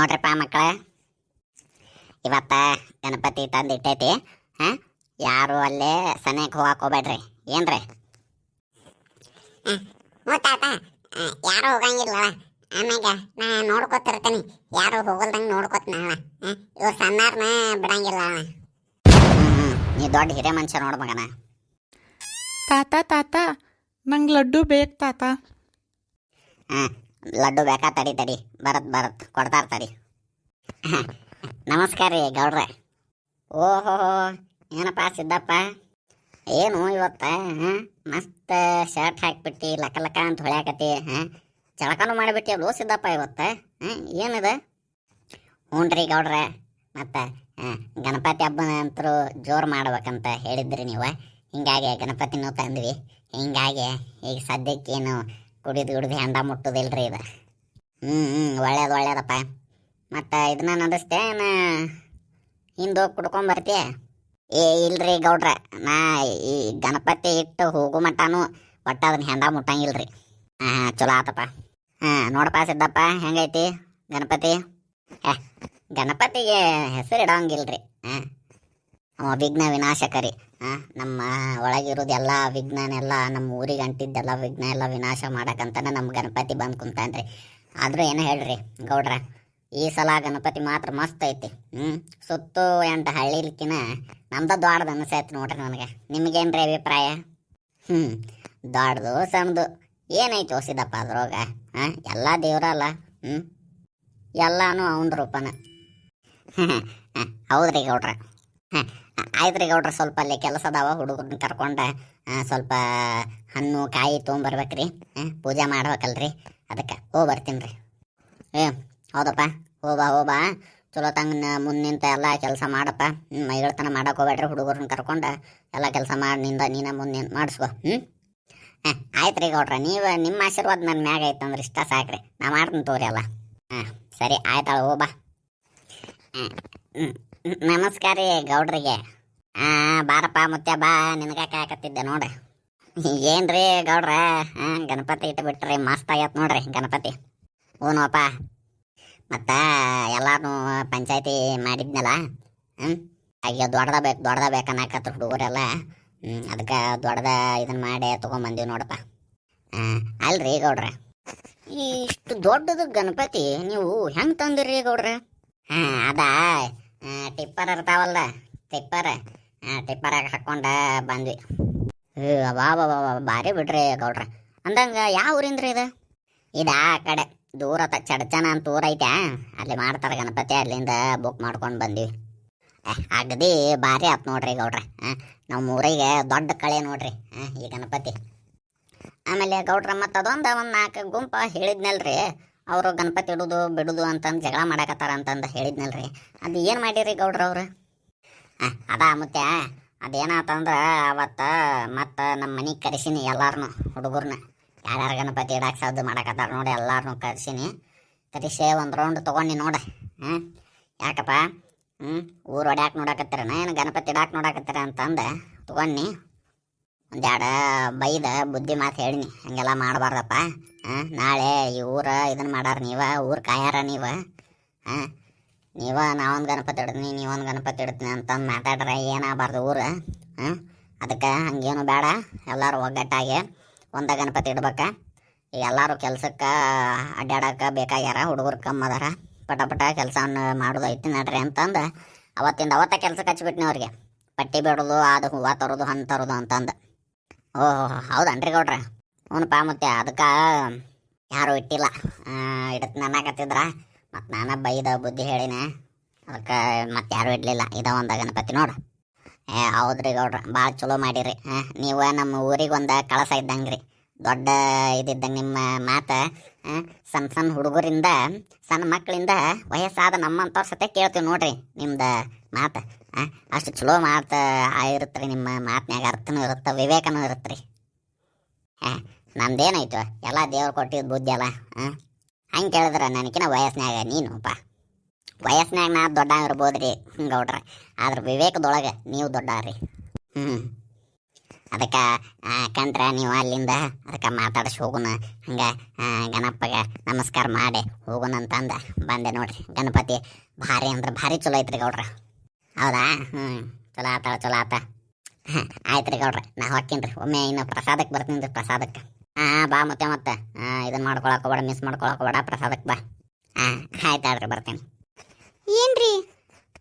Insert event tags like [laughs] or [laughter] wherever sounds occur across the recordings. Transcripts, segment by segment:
ನೋಡ್ರಿಪ್ಪ ಮಕ್ಕಳ. ಇವತ್ತ ಗಣಪತಿ ತಂದು ಇಟ್ಟೈತಿ ಹಾಂ? ಯಾರು ಅಲ್ಲೇ ಸಮಯಕ್ಕೆ ಹೋಗಕ್ಕೆ ಹೋಗ್ಬೇಡ್ರಿ. ಏನ್ರಿ? ಹ್ಞೂ ತಾತ ಯಾರು ಹೋಗಂಗಿಲ್ಲ ಆಮ್ಯಾಗ ನಾ ನೋಡ್ಕೊತಿರ್ತೀನಿ. ಯಾರು ಹೋಗಲ್ದಂಗೆ ನೋಡ್ಕೊತೀನಲ್ಲ ಇವ್ರು ಸಣ್ಣಾರ್ನ ಬಿಡಂಗಿಲ್ಲ ನೀ ದೊಡ್ಡ ಹಿರೇ ಮನುಷ್ಯ ನೋಡ್ ಮಗನ. ತಾತ ತಾತ ನಂಗೆ ಲಡ್ಡು ಬೇಕು ತಾತ. ಹಾಂ ಲಡ್ಡು ಬೇಕಾ? ತಡಿ ತಡಿ. ಬರತ್ ಬರತ್. ಕೊಡ್ತಾರ ತಡಿ. ನಮಸ್ಕಾರ ರೀ ಗೌಡ್ರೆ. ಓಹೋ, ಏನಪ್ಪ ಸಿದ್ದಪ್ಪ? ಏನು ಇವತ್ತ, ಹಾಂ? ಮಸ್ತ್ ಶರ್ಟ್ ಹಾಕ್ಬಿಟ್ಟು, ಲಕ ಲಕ ಅಂತ ಹೊಳ್ಯಾಕತಿ ಹಾಂ? ಜಳಕನೂ ಮಾಡಿಬಿಟ್ಟಿ ಅಲ್ಲೋ ಸಿದ್ದಪ್ಪ ಇವತ್ತ, ಹಾಂ? ಏನಿದೆ? ಹ್ಞೂ ರೀ ಗೌಡ್ರೆ, ಮತ್ತು ಗಣಪತಿ ಹಬ್ಬನ ಅಂತರೂ ಜೋರು ಮಾಡ್ಬೇಕಂತ ಹೇಳಿದ್ರಿ ನೀವು. ಹಿಂಗಾಗಿ ಗಣಪತಿನೂ ತಂದ್ವಿ. ಹಿಂಗಾಗಿ ಈಗ ಸದ್ಯಕ್ಕೇನು ಕುಡಿದು ಕುಡಿದು ಹೆಂಡ ಮುಟ್ಟುದಿಲ್ರಿ ಇದು. ಹ್ಞೂ ಹ್ಞೂ ಒಳ್ಳೇದು, ಒಳ್ಳೇದಪ್ಪ. ಮತ್ತು ಇದನ್ನ ನಡೆಸ್ತೇನ ಹಿಂದೆ ಹೋಗಿ ಕುಡ್ಕೊಂಬರ್ತೀಯ ಏ, ಇಲ್ರಿ ಗೌಡ್ರ, ನಾ ಈ ಗಣಪತಿ ಇಟ್ಟು ಹೋಗು ಮಟ್ಟನು ಒಟ್ಟು ಅದನ್ನ ಹೆಂಡ ಮುಟ್ಟಂಗಿಲ್ರಿ. ಹಾಂ ಚಲೋ ಆತಪ್ಪ. ಹಾಂ, ನೋಡಪ್ಪ ಸಿದ್ದಪ್ಪ, ಹೆಂಗೈತಿ ಗಣಪತಿ? ಹೇ, ಗಣಪತಿಗೆ ಹೆಸರು ರೀ ಹಾಂ ವಿಘ್ನ ವಿನಾಶಕರಿ. ನಮ್ಮ ಒಳಗಿರೋದು ಎಲ್ಲ ವಿಘ್ನನೆಲ್ಲ ನಮ್ಮ ಊರಿಗೆ ಅಂಟಿದ್ದೆಲ್ಲ ವಿಘ್ನ ಎಲ್ಲ ವಿನಾಶ ಮಾಡಕ್ಕಂತಾನೆ ನಮ್ಮ ಗಣಪತಿ ಬಂದು ಕುಂತಾನ್ರಿ. ಆದರೂ ಏನು ಹೇಳ್ರಿ ಗೌಡ್ರ, ಈ ಸಲ ಗಣಪತಿ ಮಾತ್ರ ಮಸ್ತ್ ಐತಿ. ಹ್ಞೂ ಸುತ್ತು ಎಂಟು ಹಳ್ಳಿಲಿಕ್ಕಿನ ನಮ್ದು ದೊಡ್ಡದು ಅನಿಸೈತೆ ನೋಡ್ರಿ ನನಗೆ. ನಿಮಗೇನ್ರಿ ಅಭಿಪ್ರಾಯ? ಹ್ಞೂ ದೊಡ್ಡದು ಸಣ್ಣದು. ಏನೈತಿ ಓಸಿದಪ್ಪ ಅದ್ರೊಳಗ ಹಾಂ, ಎಲ್ಲ ದೇವ್ರಲ್ಲ ಹ್ಞೂ ಎಲ್ಲಾನು ಅವನ ರೂಪನ. [laughs] ಹೌದ್ರಿ ಗೌಡ್ರ. ಹಾಂ ಆಯ್ತು ಗೌಡ್ರ, ಸ್ವಲ್ಪ ಅಲ್ಲಿ ಕೆಲಸ ಅದಾವ ಹುಡುಗರನ್ನ ಕರ್ಕೊಂಡು ಸ್ವಲ್ಪ ಹಣ್ಣು, ಕಾಯಿ ತೊಗೊಂಬರ್ಬೇಕ್ರಿ ರೀ ಪೂಜೆ ಮಾಡ್ಬೇಕಲ್ರಿ, ಅದಕ್ಕೆ ಹೋಗಿ ಬರ್ತೀನಿ ರೀ ಏ, ಹೌದಪ್ಪ ಹೋಬಾ ಹೋಬಾ ಚಲೋ ತಂಗ ಮುಂದೆ ನಿಂತ ಎಲ್ಲ ಕೆಲಸ ಮಾಡಪ್ಪ ಹ್ಞೂ ಮೈಗಳತನ ಮಾಡಕ್ಕೆ ಹೋಗ್ಬೇಡ್ರಿ, ಹುಡುಗರನ್ನ ಕರ್ಕೊಂಡು, ಎಲ್ಲ ಕೆಲಸ ಮಾಡಿ, ನಿಂದ, ನೀನ ಮುಂದೆ ಮಾಡಿಸ್ಕೊ ಹ್ಞೂ ಹಾಂ ಆಯ್ತು ರೀ ಗೌಡ್ರ, ನೀವು, ನಿಮ್ಮ ಆಶೀರ್ವಾದ ನನ್ನ ಮ್ಯಾಗ ಐತಂದ್ರೆ ಇಷ್ಟ ಸಾಕ್ರಿ, ನಾ ಮಾಡ್ತೀನಿ ತೋರಿ ಅಲ್ಲ ಹಾಂ, ಸರಿ ಆಯ್ತಾಳ ಹೋಬಾ ಹಾಂ ಹ್ಮ್. ನಮಸ್ಕಾರ ರೀ ಗೌಡ್ರಿಗೆ. ಆ, ಬಾರಪ್ಪ ಮತ್ತೆ ಬಾ, ನಿನಗ ಕಾಕತ್ತಿದ್ದೆ ನೋಡ. ಏನ್ರಿ ಗೌಡ್ರ? ಹಾ ಗಣಪತಿ ಇಟ್ಬಿಟ್ರಿ ಮಸ್ತ್ ಆಗ್ಯತ್ ನೋಡ್ರಿ ಗಣಪತಿ. ಹೂನಪ್ಪ ಮತ್ತ ಎಲ್ಲಾರು ಪಂಚಾಯತಿ ಮಾಡಿದ್ನಲ್ಲ? ಹ್ಞೂ ಅಯ್ಯೋ, ದೊಡ್ಡದ ಬೇಕು ದೊಡ್ಡದ ಬೇಕನ್ನಕತ್ರ ಹುಡುಗರೆಲ್ಲ. ಅದಕ್ಕೆ ದೊಡ್ಡದ ಇದನ್ನ ಮಾಡಿ ತೊಗೊಂಬಂದೀವಿ ನೋಡಪ್ಪ. ಹಾಂ ಅಲ್ರಿ ಗೌಡ್ರ. ಇಷ್ಟು ದೊಡ್ಡದು ಗಣಪತಿ ನೀವು ಹೆಂಗೆ ತಂದಿರಿ ಗೌಡ್ರ? ಹಾಂ, ಅದಾ? ಟಿಪ್ಪರ್ ಇರ್ತಾವಲ್ಲ ಟಿಪ್ಪರ್. ಟಿಪ್ಪರಾಗ ಹಾಕೊಂಡ ಬಂದ್ವಿ. ಏ ಅವಾ ಭಾರಿ ಬಿಡ್ರಿ ಗೌಡ್ರ. ಅಂದಂಗೆ ಯಾವ ಊರಿಂದ್ರಿ ಇದು? ಇದು ಆ ಕಡೆ, ದೂರ ತ, ಚಡಚನ ಅಂತ ಊರ ಐತ್ಯಾ? ಅಲ್ಲಿ ಮಾಡ್ತಾರೆ ಗಣಪತಿ, ಅಲ್ಲಿಂದ ಬುಕ್ ಮಾಡ್ಕೊಂಡು ಬಂದ್ವಿ. ಅಗ್ದಿ ಭಾರಿ ಆತ್ ನೋಡ್ರಿ ಗೌಡ್ರ. ನಮ್ಮ ಊರಿಗೆ ದೊಡ್ಡ ಕಳೆ ನೋಡ್ರಿ. ಈ ಗಣಪತಿ. ಆಮೇಲೆ ಗೌಡ್ರ ಮತ್ತು ಅದೊಂದು ಒಂದು ನಾಲ್ಕು ಗುಂಪ ಹೇಳಿದ್ನಲ್ರಿ. ಅವರು ಗಣಪತಿ ಇಡುದು, ಬಿಡುದು ಅಂತಂದು ಜಗಳ ಮಾಡಕತ್ತಾರ ಅಂತಂದು ಹೇಳಿದ್ನಲ್ರಿ. ಅದು ಏನು ಮಾಡಿರಿ ಗೌಡ್ರ ಅವ್ರು? ಅದ ಮುತ್ಯ ಅದೇನಾತಂದ್ರೆ ಅವತ್ತು ಮತ್ತು ನಮ್ಮ ಮನೆಗೆ ಕರೆಸೀನಿ ಎಲ್ಲಾರನು, ಹುಡುಗರ್ನ. ಯಾರ್ಯಾರು ಗಣಪತಿ ಇಡಾಕೆ ಸಾಧ್ಯ ಮಾಡಕತ್ತಾರ ನೋಡಿ ಎಲ್ಲಾರನು ಕರೆಸೀನಿ. ಕರೆಸಿ ಒಂದು ರೌಂಡ್ ತೊಗೊಂಡು ನೋಡ. ಹ್ಞೂ ಯಾಕಪ್ಪ? ಹ್ಞೂ ಊರು ಹೊಡ್ಯಾಕೆ ನೋಡಕತ್ತೀರನ? ಏನು ಗಣಪತಿ ಇಡಾಕೆ ನೋಡಕತ್ತೀರ ಅಂತಂದು ತೊಗೊಂಡು. ಒಂದೆರಡು ಬೈದ ಬುದ್ಧಿ ಮಾತು ಹೇಳಿನಿ. ಹಂಗೆಲ್ಲ ಮಾಡಬಾರ್ದಪ್ಪ. ಹಾಂ ನಾಳೆ ಈ ಊರ ಇದನ್ನು ಮಾಡಾರ ನೀವ, ಊರು ಕಾಯಾರ ನೀವ. ಹಾಂ ನೀವ ನಾವೊಂದು ಗಣಪತಿ ಇಡ್ತೀನಿ ನೀವೊಂದು ಗಣಪತಿ ಇಡ್ತೀನಿ ಅಂತಂದು ಮಾತಾಡ್ರೆ ಏನಾಗಬಾರ್ದು ಊರು? ಹಾಂ ಅದಕ್ಕೆ ಹಂಗೇನು ಬೇಡ ಎಲ್ಲರೂ ಒಗ್ಗಟ್ಟಾಗಿ ಒಂದ ಗಣಪತಿ ಇಡ್ಬೇಕ. ಎಲ್ಲರೂ ಕೆಲ್ಸಕ್ಕೆ ಅಡ್ಡಾಡಕ್ಕೆ ಬೇಕಾಗ್ಯಾರ, ಹುಡುಗರು ಕಮ್ಮಿ ಅದಾರ. ಪಟ ಪಟ ಕೆಲಸವನ್ನು ಮಾಡೋದು ಐತಿ ನಡ್ರಿ ಅಂತಂದು ಅವತ್ತಿಂದ ಅವತ್ತ ಕೆಲ್ಸಕ್ಕೆ ಹಚ್ಬಿಟ್ನಿ ಅವ್ರಿಗೆ. ಪಟ್ಟಿ ಬಿಡೋದು ಅದು ಹೂವು ತರೋದು ಹಣ್ಣು ತರೋದು ಅಂತಂದು. ಓಹೋ ಹೌದನ್ರಿ ಗೌಡ್ರ? ಹ್ಞೂನಪ್ಪ ಮತ್ತೆ ಅದಕ್ಕೆ ಯಾರು ಇಟ್ಟಿಲ್ಲ. ಇಡತ್ ನನಗತ್ತಿದ್ರ ಮತ್ತು ನಾನು ಬೈದ ಬುದ್ಧಿ ಹೇಳಿನ. ಅದಕ್ಕೆ ಮತ್ತೆ ಯಾರು ಇಡಲಿಲ್ಲ. ಇದ ಒಂದು ಗಣಪತಿ ನೋಡು. ಏ, ಹೌದ್ರಿ ಗೌಡ್ರ ಭಾಳ ಚಲೋ ಮಾಡಿರಿ. ನೀವು ನಮ್ಮ ಊರಿಗೆ ಒಂದು ಕಳಸ ಇದ್ದಂಗೆ ರೀ ದೊಡ್ಡ ಇದ್ದಂಗೆ ನಿಮ್ಮ ಮಾತು ಸಣ್ಣ ಸಣ್ಣ ಹುಡುಗರಿಂದ ಸಣ್ಣ ಮಕ್ಕಳಿಂದ ವಯಸ್ಸಾದ ನಮ್ಮಂಥವ್ರ ಸತೆ ಕೇಳ್ತೀವಿ ನೋಡ್ರಿ ನಿಮ್ದು ಮಾತು. ಅಷ್ಟು ಚಲೋ ಮಾತು ಇರುತ್ತೆ ರೀ ನಿಮ್ಮ ಮಾತಿನಾಗ ಅರ್ಥನೂ ಇರುತ್ತೆ, ವಿವೇಕನೂ ಇರುತ್ತೆ ರೀ ಹಾಂ ನಮ್ದೇನಾಯ್ತು ಎಲ್ಲ ದೇವ್ರು ಕೊಟ್ಟಿದ್ದು ಬುದ್ಧಿ ಅಲ್ಲ, ಹಾಂ? ಹಂಗೆ ಕೇಳಿದ್ರೆ ನನಗಿನ ವಯಸ್ಸಿನಾಗ ನೀನು, ಪಾ. ವಯಸ್ಸಿನಾಗ ನಾ ದೊಡ್ಡ ಇರ್ಬೋದ್ರಿ ಗೌಡ್ರ. ಆದ್ರೆ ವಿವೇಕದೊಳಗೆ ನೀವು ದೊಡ್ಡ ರೀ ಹ್ಞೂ ಅದಕ್ಕೆ ಕಂಡ್ರ ನೀವು ಅಲ್ಲಿಂದ ಅದಕ್ಕೆ ಮಾತಾಡಿಸಿ ಹೋಗುಣ ಹಂಗೆ ಗಣಪ್ಪಗ ನಮಸ್ಕಾರ ಮಾಡಿ ಹೋಗುಣ ಅಂತಂದ ಬಂದೆ ನೋಡ್ರಿ. ಗಣಪತಿ ಭಾರಿ ಅಂದ್ರೆ ಭಾರಿ ಚಲೋ ಐತ್ರಿ ಗೌಡ್ರ. ಹೌದಾ? ಹ್ಞೂ ಚಲೋ ಆತ ಚಲೋ ಆತ. ಹಾಂ ಆಯ್ತು ರೀ ಗೌಡ್ರ ನಾ ಹೊಕ್ಕೀನಿ ಒಮ್ಮೆ ಇನ್ನು ಪ್ರಸಾದಕ್ಕೆ ಬರ್ತೀನಿ ರೀ ಪ್ರಸಾದಕ್ಕೆ ಹಾಂ ಬಾ ಮತ್ತೆ ಮತ್ತೆ. ಹಾಂ ಇದನ್ನು ಮಾಡ್ಕೊಳಕ್ಕೆ ಬಡ ಮಿಸ್ ಮಾಡ್ಕೊಳಕ್ಕೆ ಬಡ ಪ್ರಸಾದಕ್ಕೆ ಬಾ. ಹಾಂ ಆಯ್ತು ಆಡ್ರಿ ಬರ್ತೀನಿ. ಏನ್ರಿ?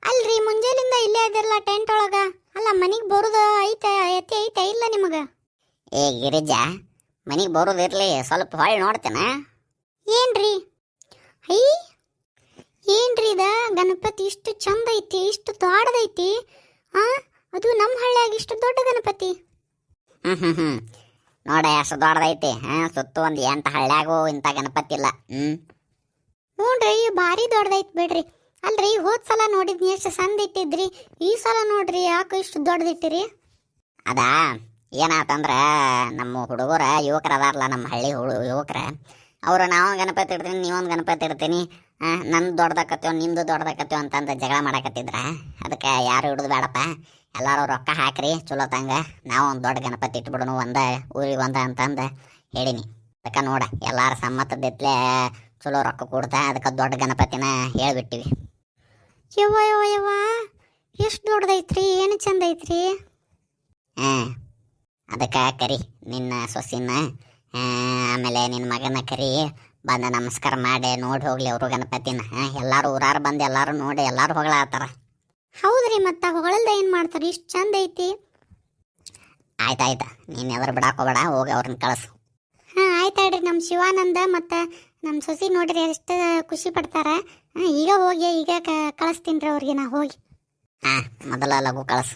ಅಲ್ರಿ ಮುಂಜಾಲಿಂದ ಇಲ್ಲೇ ಇದಿರಲ್ಲ ಟೆಂಟ್ ಒಳಗ? ಅಲ್ಲ ಮನಿಗ್ ಬರೋದು ಐತೆ ಎತ್ತಿ ಐತೆ ಇಲ್ಲ ನಿಮಗೆ? ಏ ಗಿರಿಜಾ ಮನೆಗೆ ಇರಲಿ ಸ್ವಲ್ಪ ಹೊಳ್ಳಿ ನೋಡ್ತೇನೆ. ಏನ್ರಿ? ಐ ಏನ್ರಿ ಇದ? ಗಣಪತಿ ಇಷ್ಟು ಚಂದ ಐತಿ ಇಷ್ಟು ದೊಡ್ಡದೈತಿ. ಆ ಅದು ನಮ್ಮ ಹಳ್ಳಿಯಾಗ ಇಷ್ಟು ದೊಡ್ಡ ಗಣಪತಿ. ನೋಡ ಎಷ್ಟು ದೊಡ್ಡದೈತಿ. ಹಾ ಸುತ್ತ ಒಂದು ಎಂಟ ಹಳ್ಳ್ಯಾಗೂ ಇಂಥ ಗಣಪತಿ ಇಲ್ಲ. ಹ್ಞೂ ನೋಡ್ರಿ ಭಾರಿ ದೊಡ್ಡದೈತಿ ಬಿಡ್ರಿ. ಅಲ್ರಿ ಹೋದ್ ಸಲ ನೋಡಿದ್ನಿ ಎಷ್ಟು ಸಂದ ಇಟ್ಟಿದ್ರಿ ಈ ಸಲ ನೋಡ್ರಿ ಯಾಕೆ ಇಷ್ಟು ದೊಡ್ಡದಿಟ್ಟಿರಿ? ಅದಾ ಏನಾತಂದ್ರ ನಮ್ಮ ಹುಡುಗರ ಯುವಕರ ಅದಾರಲ್ಲ ನಮ್ಮ ಹಳ್ಳಿ ಹುಡು ಯುವಕರ. ಅವರು ನಾವು ಗಣಪತಿ ಇಡ್ತೀನಿ ನೀವೊಂದು ಗಣಪತಿ ಇಡ್ತೀನಿ. ನಂದು ದೊಡ್ಡದಾಕತ್ತೀವ ನಿಂದು ದೊಡ್ಡದಾಕತ್ತೀವ ಅಂತಂದು ಜಗಳ ಮಾಡಾಕತ್ತಿದ್ರ. ಅದಕ್ಕೆ ಯಾರು ಹಿಡಿದು ಬೇಡಪ್ಪ. ಎಲ್ಲರೂ ರೊಕ್ಕ ಹಾಕ್ರಿ ಚಲೋ ತಂಗ. ನಾವು ಒಂದು ದೊಡ್ಡ ಗಣಪತಿ ಇಟ್ಬಿಡೋಣ ಒಂದ ಊರಿಗೆ ಒಂದ ಅಂತಂದು ಹೇಳಿನಿ. ಅದಕ್ಕೆ ನೋಡ ಎಲ್ಲಾರ ಸಮ್ಮತದಿತ್ಲೆ ಚಲೋ ರೊಕ್ಕ ಕೊಡ್ತಾ ಅದಕ್ಕೆ ದೊಡ್ಡ ಗಣಪತಿನ ಹೇಳ್ಬಿಟ್ಟಿವಿ. ಯವ್ವ ಯವ್ವ ಯವ್ವ ಎಷ್ಟು ದೊಡ್ಡದೈತ್ರಿ ಏನು ಚಂದ ಐತ್ರಿ ಹಾಂ ಅದಕ್ಕೆ ಕರಿ ನಿನ್ನ ಸೊಸಿನ ಆಮೇಲೆ ನಿನ್ನ ಮಗನ ಕರಿ ಬಂದ ನಮಸ್ಕಾರ ಮಾಡಿ ನೋಡಿ ಹೋಗ್ಲಿ ಅವರು ಗಣಪತಿನ. ಎಲ್ಲರೂ ಊರಾರು ಬಂದು ಎಲ್ಲರೂ ನೋಡಿ ಎಲ್ಲರೂ ಹೊಗಳಾತಾರ. ಹೌದ್ರಿ ಮತ್ತೆ ಹೊಗಳಲ್ದ ಏನು ಮಾಡ್ತಾರೆ? ಇಷ್ಟು ಚಂದ ಐತಿ. ಆಯ್ತಾಯ್ತು ನೀನು ಎದ್ರು ಬಿಡಾಕೋಬೇಡ ಹೋಗಿ ಅವ್ರನ್ನ ಕಳಿಸು. ಹಾಂ ಆಯ್ತಾಡ್ರಿ ನಮ್ಮ ಶಿವಾನಂದ ಮತ್ತು ನಮ್ಮ ಸೊಸಿ ನೋಡ್ರಿ ಎಷ್ಟು ಖುಷಿ ಪಡ್ತಾರೆ. ಈಗ ಹೋಗಿ ಈಗ ಕಳಿಸ್ತೀನಿ ರೀ ಅವ್ರಿಗೆ ನಾ ಹೋಗಿ. ಹಾಂ ಮೊದಲ ಲಘು ಕಳಿಸು.